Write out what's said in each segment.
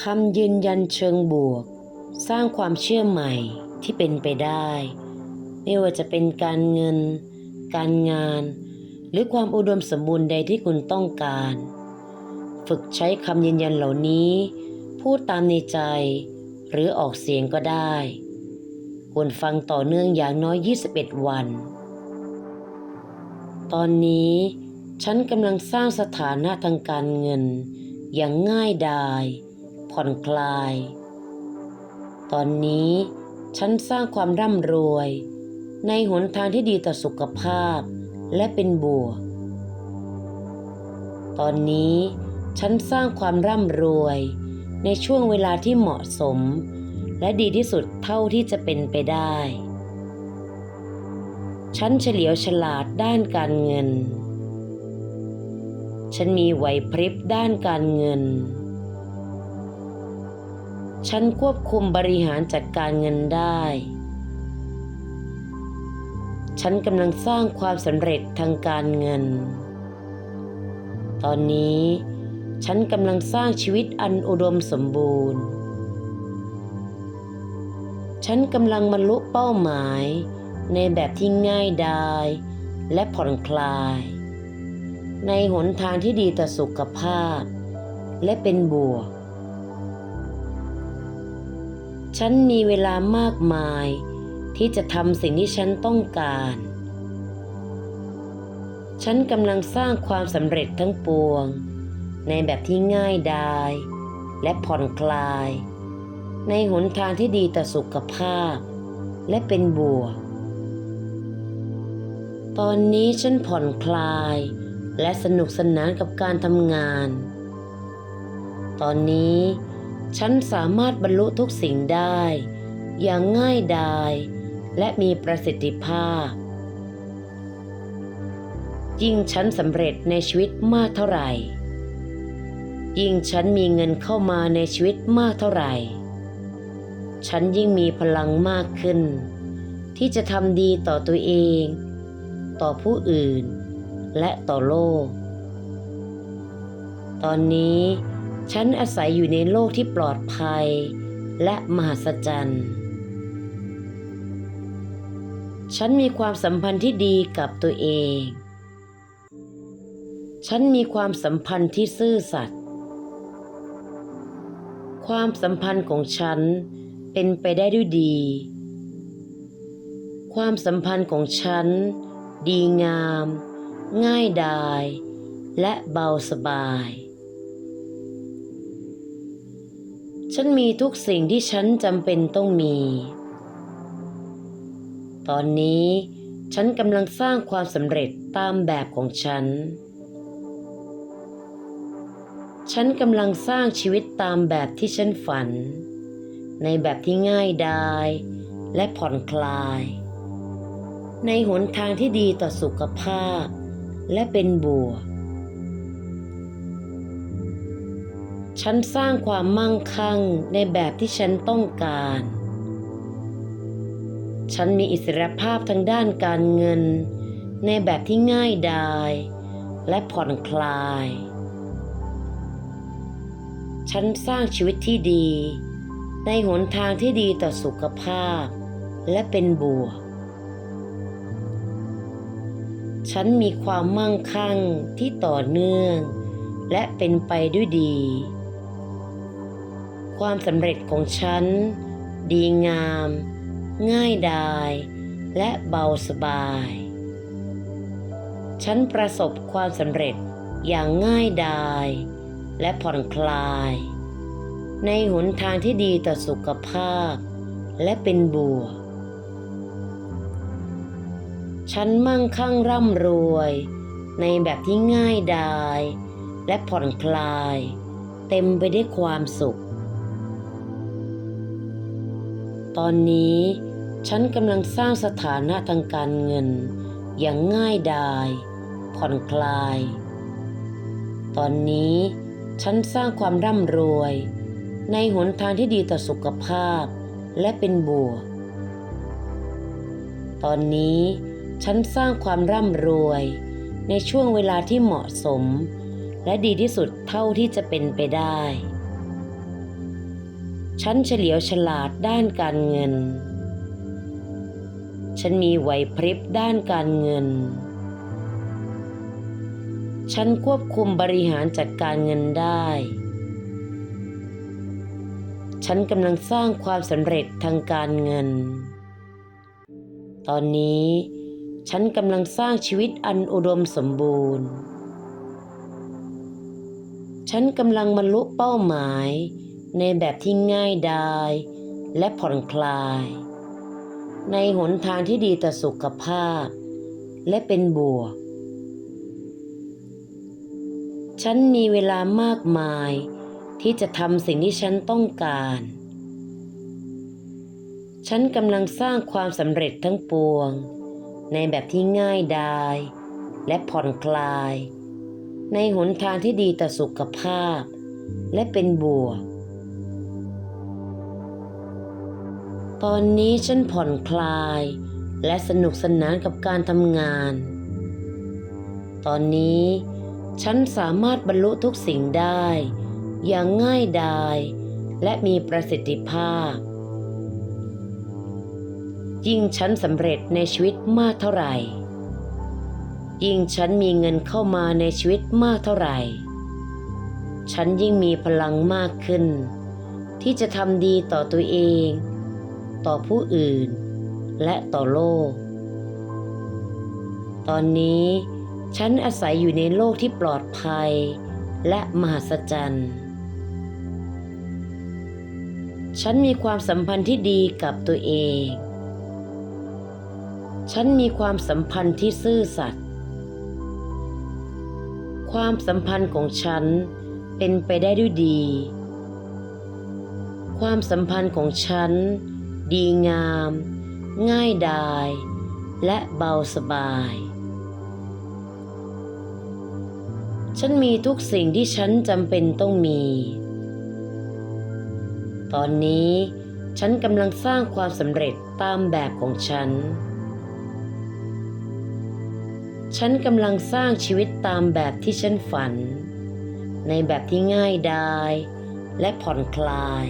คำยืนยันเชิงบวก สร้างความเชื่อใหม่ที่เป็นไปได้ ไม่ว่าจะเป็นการเงิน การงาน หรือความอุดมสมบูรณ์ใดที่คุณต้องการ ฝึกใช้คำยืนยันเหล่านี้ พูดตามในใจ หรือออกเสียงก็ได้ควรฟังต่อเนื่องอย่างน้อย 21 วัน ตอนนี้ฉันกำลังสร้างสถานะทางการเงินอย่างง่ายดาย ผ่อนคลาย ตอนนี้ฉันสร้างความร่ำรวย ในหนทางที่ดีต่อสุขภาพและเป็นบวก ตอนนี้ฉันสร้างความร่ำรวย ในช่วงเวลาที่เหมาะสม และดีที่สุดเท่าที่จะเป็นไปได้ ฉันเฉลียวฉลาดด้านการเงิน ฉันมีไหวพริบด้านการเงิน ฉันควบคุมบริหารจัดการเงินได้ ฉันกำลังสร้างความสำเร็จทางการเงิน ตอนนี้ ฉันกำลังสร้างชีวิตอันอุดมสมบูรณ์ ฉันกำลังบรรลุเป้าหมายในแบบที่ง่ายดายและผ่อนคลาย ในหนทางที่ดีต่อสุขภาพ และเป็นบวก ฉันมีเวลามากมาย ที่จะทำสิ่งที่ฉันต้องการ ฉันกำลังสร้างความสำเร็จทั้งปวง ในแบบที่ง่ายดาย และผ่อนคลาย ในหนทางที่ดีต่อสุขภาพ และเป็นบวก ตอนนี้ฉันผ่อนคลาย และสนุกสนานกับการทำงาน ตอนนี้ ฉันสามารถบรรลุทุกสิ่งได้ อย่างง่ายดาย และมีประสิทธิภาพ ยิ่งฉันสำเร็จในชีวิตมากเท่าไหร่ ยิ่งฉันมีเงินเข้ามาในชีวิตมากเท่าไหร่ ฉันยิ่งมีพลังมากขึ้น ที่จะทำดีต่อตัวเอง ต่อผู้อื่น และต่อโลก ตอนนี้ ฉันอาศัยอยู่ในโลกที่ปลอดภัย และมหัศจรรย์ ฉันมีความสัมพันธ์ที่ดีกับตัวเอง ฉันมีความสัมพันธ์ที่ซื่อสัตย์ ความสัมพันธ์ของฉันเป็นไปได้ด้วยดี ความสัมพันธ์ของฉัน ดีงาม ง่ายดาย และเบาสบาย ฉันมีทุกสิ่งที่ฉันจำเป็นต้องมี ตอนนี้ฉันกำลังสร้างความสำเร็จตามแบบของฉัน ฉันกำลังสร้างชีวิตตามแบบที่ฉันฝัน ในแบบที่ง่ายดายและผ่อนคลาย ในหนทางที่ดีต่อสุขภาพ และเป็นบวก ฉันสร้างความมั่งคั่งในแบบที่ฉันต้องการ ฉันมีอิสรภาพทางด้านการเงิน ในแบบที่ง่ายดาย และผ่อนคลาย ฉันสร้างชีวิตที่ดี ในหนทางที่ดีต่อสุขภาพ และเป็นบวก ฉันมีความมั่งคั่งที่ต่อเนื่องและเป็นไปด้วยดี ความสำเร็จของฉัน ดีงาม ง่ายดาย และเบาสบาย ฉันประสบความสำเร็จอย่างง่ายดาย และผ่อนคลาย ในหนทางที่ดีต่อสุขภาพ และเป็นบวกฉันมั่งคั่งร่ำรวย ในแบบที่ง่ายดาย และผ่อนคลาย เต็มไปด้วยความสุข ตอนนี้ฉันกำลังสร้างสถานะทางการเงิน อย่างง่ายดาย ผ่อนคลาย ตอนนี้ฉันสร้างความร่ำรวย ในหนทางที่ดีต่อสุขภาพและเป็นบวก ตอนนี้ฉันสร้างความร่ำรวย ในช่วงเวลาที่เหมาะสม และดีที่สุดเท่าที่จะเป็นไปได้ ฉันเฉลียวฉลาดด้านการเงิน ฉันมีไหวพริบด้านการเงิน ฉันควบคุมบริหารจัดการเงินได้ ฉันกำลังสร้างความสำเร็จทางการเงิน ตอนนี้ฉันกำลังสร้างชีวิตอันอุดมสมบูรณ์ ฉันกำลังบรรลุเป้าหมาย ในแบบที่ง่ายดาย และผ่อนคลาย ในหนทางที่ดีต่อสุขภาพ และเป็นบวก ฉันมีเวลามากมาย ที่จะทำสิ่งที่ฉันต้องการ ฉันกำลังสร้างความสำเร็จทั้งปวง ในแบบที่ง่ายดาย และผ่อนคลาย ในหนทางที่ดีต่อสุขภาพ และเป็นบวก ตอนนี้ฉันผ่อนคลาย และสนุกสนานกับการทำงาน ตอนนี้ฉันสามารถบรรลุทุกสิ่งได้ อย่างง่ายดาย และมีประสิทธิภาพ ยิ่งฉันสำเร็จในชีวิตมากเท่าไหร่ ยิ่งฉันมีเงินเข้ามาในชีวิตมากเท่าไหร่ ฉันยิ่งมีพลังมากขึ้น ที่จะทำดีต่อตัวเอง ต่อผู้อื่น และต่อโลก ตอนนี้ฉันอาศัยอยู่ในโลกที่ปลอดภัย และมหัศจรรย์ ฉันมีความสัมพันธ์ที่ดีกับตัวเอง ฉันมีความสัมพันธ์ที่ซื่อสัตย์ ความสัมพันธ์ของฉันเป็นไปได้ด้วยดี ความสัมพันธ์ของฉัน ดีงาม ง่ายดาย และเบาสบาย ฉันมีทุกสิ่งที่ฉันจำเป็นต้องมี ตอนนี้ฉันกำลังสร้างความสำเร็จตามแบบของฉัน ฉันกำลังสร้างชีวิตตามแบบที่ฉันฝัน ในแบบที่ง่ายดาย และผ่อนคลาย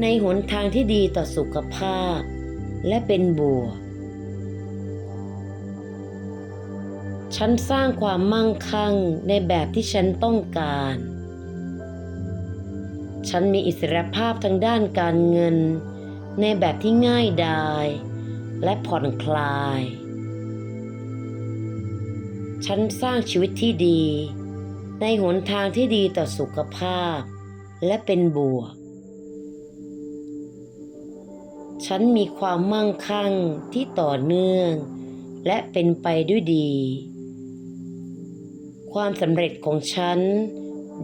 ในหนทางที่ดีต่อสุขภาพ และเป็นบวกฉันสร้างความมั่งคั่งในแบบที่ฉันต้องการ ฉันมีอิสรภาพทางด้านการเงิน ในแบบที่ง่ายดาย และผ่อนคลาย ฉันสร้างชีวิตที่ดี ในหนทางที่ดีต่อสุขภาพ และเป็นบวก ฉันมีความมั่งคั่งที่ต่อเนื่อง และเป็นไปด้วยดี ความสำเร็จของฉัน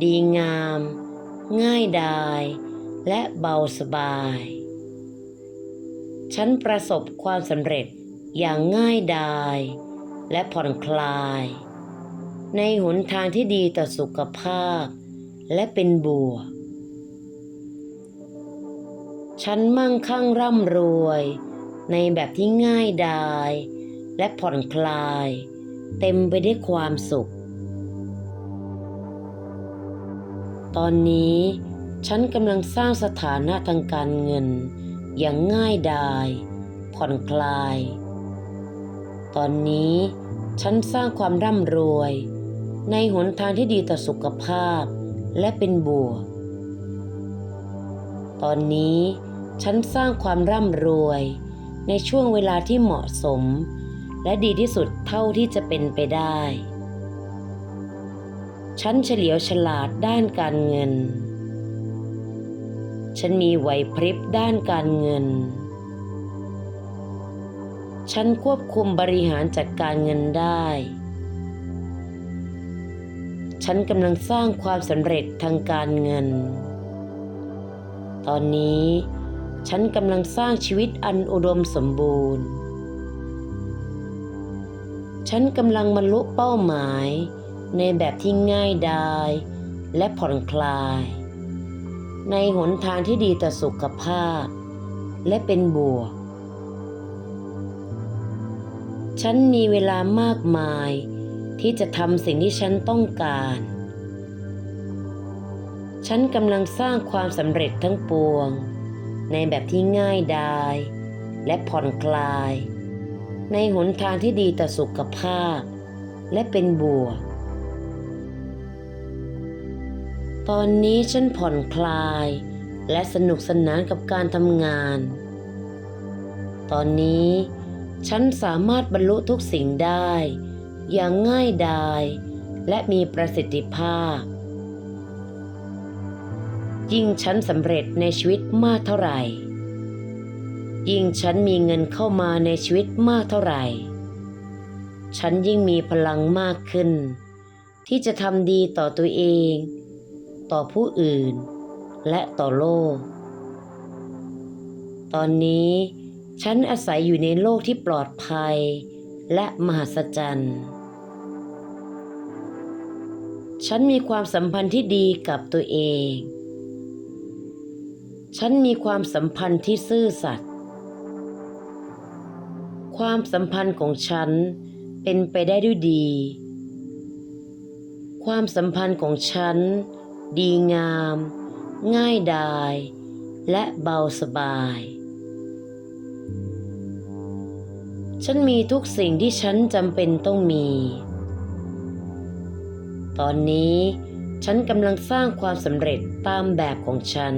ดีงาม ง่ายดาย และเบาสบาย ฉันประสบความสำเร็จอย่างง่ายดาย และผ่อนคลาย ในหนทางที่ดีต่อสุขภาพ และเป็นบวก ฉันมั่งคั่งร่ำรวย ในแบบที่ง่ายดาย และผ่อนคลาย เต็มไปด้วยความสุข ตอนนี้ฉันกำลังสร้างสถานะทางการเงิน อย่างง่ายดาย ผ่อนคลาย ตอนนี้ฉันสร้างความร่ำรวย ในหนทางที่ดีต่อสุขภาพและเป็นบวก ตอนนี้ ฉันสร้างความร่ำรวย ในช่วงเวลาที่เหมาะสม และดีที่สุดเท่าที่จะเป็นไปได้ ฉันเฉลียวฉลาดด้านการเงิน ฉันมีไหวพริบด้านการเงิน ฉันควบคุมบริหารจัดการเงินได้ ฉันกำลังสร้างความสำเร็จทางการเงิน ตอนนี้ ฉันกำลังสร้างชีวิตอันอุดมสมบูรณ์ ฉันกำลังบรรลุเป้าหมาย ในแบบที่ง่ายดายและผ่อนคลาย ในหนทางที่ดีต่อสุขภาพ และเป็นบวก ฉันมีเวลามากมายที่จะทำสิ่งที่ฉันต้องการฉฉันกำลังสร้างความสำเร็จทั้งปวง ในแบบที่ง่ายดาย และผ่อนคลาย ในหนทางที่ดีต่อสุขภาพ และเป็นบวกตอนนี้ฉันผ่อนคลาย และสนุกสนานกับการทำงาน ตอนนี้ฉันสามารถบรรลุทุกสิ่งได้ อย่างง่ายดาย และมีประสิทธิภาพ ยิ่งฉันสำเร็จในชีวิตมากเท่าไหร่ ยิ่งฉันมีเงินเข้ามาในชีวิตมากเท่าไหร่ ฉันยิ่งมีพลังมากขึ้น ที่จะทำดีต่อตัวเอง ต่อผู้อื่น และต่อโลก ตอนนี้ฉันอาศัยอยู่ในโลกที่ปลอดภัย และมหัศจรรย์ฉันมีความสัมพันธ์ที่ดีกับตัวเอง ฉันมีความสัมพันธ์ที่ซื่อสัตย์ ความสัมพันธ์ของฉันเป็นไปได้ด้วยดี ความสัมพันธ์ของฉัน ดีงาม ง่ายดาย และเบาสบาย ฉันมีทุกสิ่งที่ฉันจำเป็นต้องมี ตอนนี้ฉันกำลังสร้างความสำเร็จตามแบบของฉัน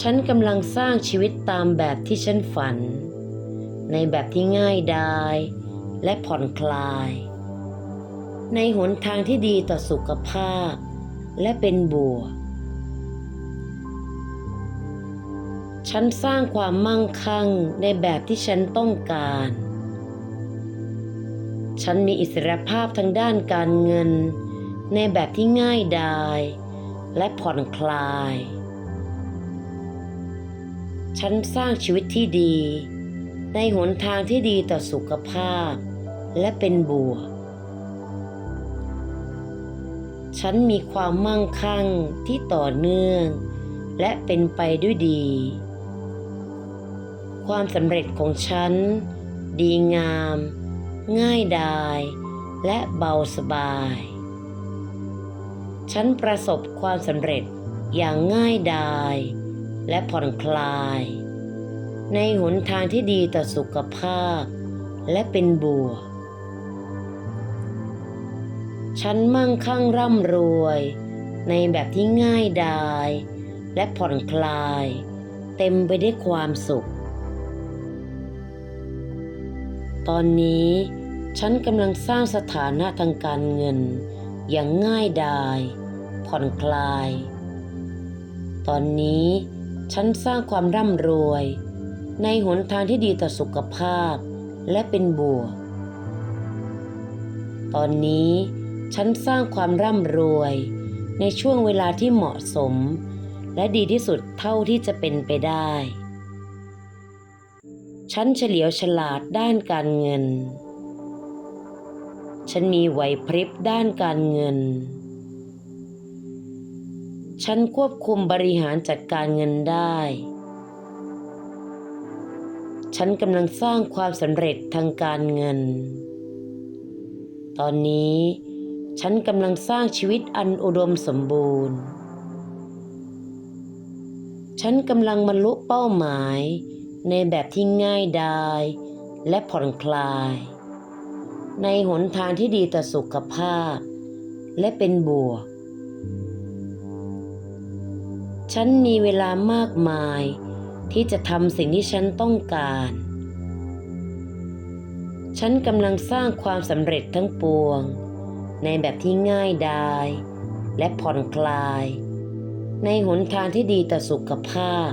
ฉันกำลังสร้างชีวิตตามแบบที่ฉันฝัน ในแบบที่ง่ายดาย และผ่อนคลาย ในหนทางที่ดีต่อสุขภาพ และเป็นบวกฉันสร้างความมั่งคั่งในแบบที่ฉันต้องการ ฉันมีอิสรภาพทางด้านการเงิน ในแบบที่ง่ายดาย และผ่อนคลาย ฉันสร้างชีวิตที่ดี ในหนทางที่ดีต่อสุขภาพ และเป็นบวกฉันมีความมั่งคั่งที่ต่อเนื่อง และเป็นไปด้วยดี ความสำเร็จของฉัน ดีงาม ง่ายดาย และเบาสบาย ฉันประสบความสำเร็จอย่างง่ายดาย และผ่อนคลาย ในหนทางที่ดีต่อสุขภาพ และเป็นบวกฉันมั่งคั่งร่ำรวย ในแบบที่ง่ายดาย และผ่อนคลาย เต็มไปด้วยความสุข ตอนนี้ฉันกำลังสร้างสถานะทางการเงิน อย่างง่ายดาย ผ่อนคลาย ตอนนี้ ฉันสร้างความร่ำรวย ในหนทางที่ดีต่อสุขภาพ และเป็นบวก ตอนนี้ฉันสร้างความร่ำรวย ในช่วงเวลาที่เหมาะสม และดีที่สุดเท่าที่จะเป็นไปได้ ฉันเฉลียวฉลาดด้านการเงิน ฉันมีไหวพริบด้านการเงิน ฉันควบคุมบริหารจัดการเงินได้ ฉันกำลังสร้างความสำเร็จทางการเงิน ตอนนี้ ฉันกำลังสร้างชีวิตอันอุดมสมบูรณ์ ฉันกำลังบรรลุเป้าหมายในแบบที่ง่ายดายและผ่อนคลาย ในหนทางที่ดีต่อสุขภาพ และเป็นบวก ฉันมีเวลามากมาย ที่จะทำสิ่งที่ฉันต้องการ ฉันกำลังสร้างความสำเร็จทั้งปวง ในแบบที่ง่ายดาย และผ่อนคลาย ในหนทางที่ดีต่อสุขภาพ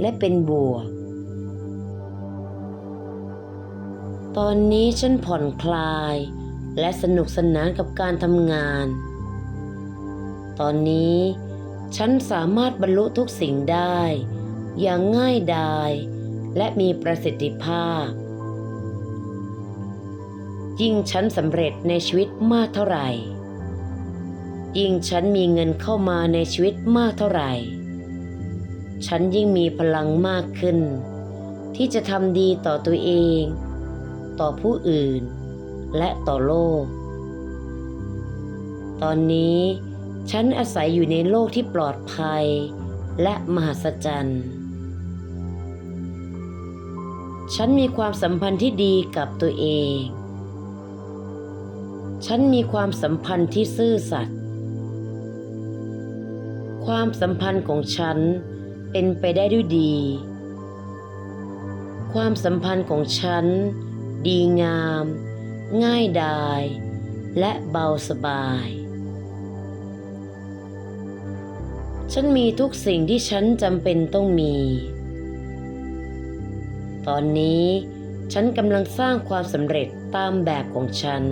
และเป็นบวก ตอนนี้ฉันผ่อนคลาย และสนุกสนานกับการทำงาน ตอนนี้ ฉันสามารถบรรลุทุกสิ่งได้ อย่างง่ายดาย และมีประสิทธิภาพ ยิ่งฉันสำเร็จในชีวิตมากเท่าไหร่ ยิ่งฉันมีเงินเข้ามาในชีวิตมากเท่าไหร่ ฉันยิ่งมีพลังมากขึ้น ที่จะทำดีต่อตัวเอง ต่อผู้อื่น และต่อโลก ตอนนี้ ฉันอาศัยอยู่ในโลกที่ปลอดภัย และมหัศจรรย์ ฉันมีความสัมพันธ์ที่ดีกับตัวเอง ฉันมีความสัมพันธ์ที่ซื่อสัตย์ ความสัมพันธ์ของฉันเป็นไปได้ด้วยดี ความสัมพันธ์ของฉัน ดีงาม ง่ายดาย และเบาสบาย ฉันมีทุกสิ่งที่ฉันจำเป็นต้องมี ตอนนี้ฉันกำลังสร้างความสำเร็จตามแบบของฉัน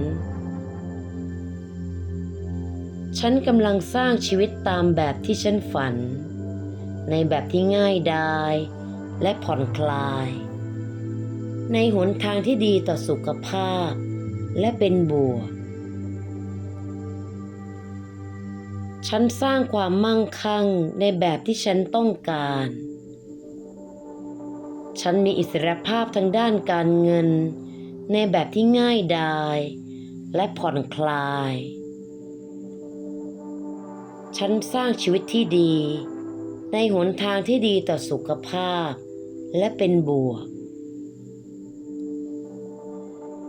ฉันกำลังสร้างชีวิตตามแบบที่ฉันฝัน ในแบบที่ง่ายดายและผ่อนคลาย ในหนทางที่ดีต่อสุขภาพ และเป็นบวก ฉันสร้างความมั่งคั่งในแบบที่ฉันต้องการ ฉันมีอิสรภาพทางด้านการเงิน ในแบบที่ง่ายดาย และผ่อนคลาย ฉันสร้างชีวิตที่ดี ในหนทางที่ดีต่อสุขภาพ และเป็นบวก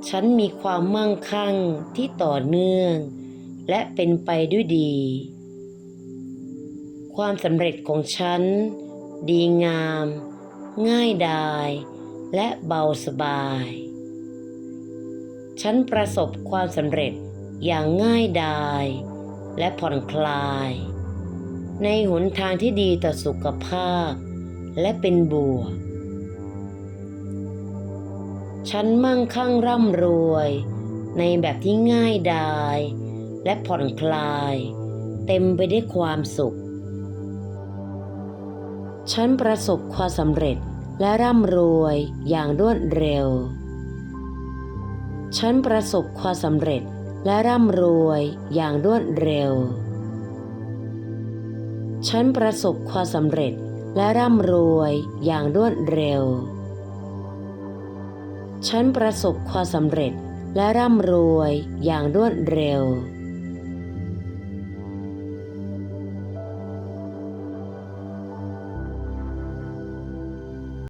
ฉันมีความมั่งคั่งที่ต่อเนื่องและเป็นไปด้วยดี ความสำเร็จของฉัน ดีงาม ง่ายดาย และเบาสบาย ฉันประสบความสำเร็จอย่างง่ายดาย และผ่อนคลาย ในหนทางที่ดีต่อสุขภาพ และเป็นบวกฉันมั่งคั่งร่ำรวย ในแบบที่ง่ายดาย และผ่อนคลาย เต็มไปด้วยความสุข ฉันประสบความสำเร็จและร่ำรวยอย่างรวดเร็ว ฉันประสบความสำเร็จและร่ำรวยอย่างรวดเร็ว ฉันประสบความสำเร็จและร่ำรวยอย่างรวดเร็ว ฉันประสบความสำเร็จและร่ำรวยอย่างรวดเร็ว